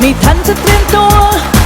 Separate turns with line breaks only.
ไม่ทันจะเตรียมตัว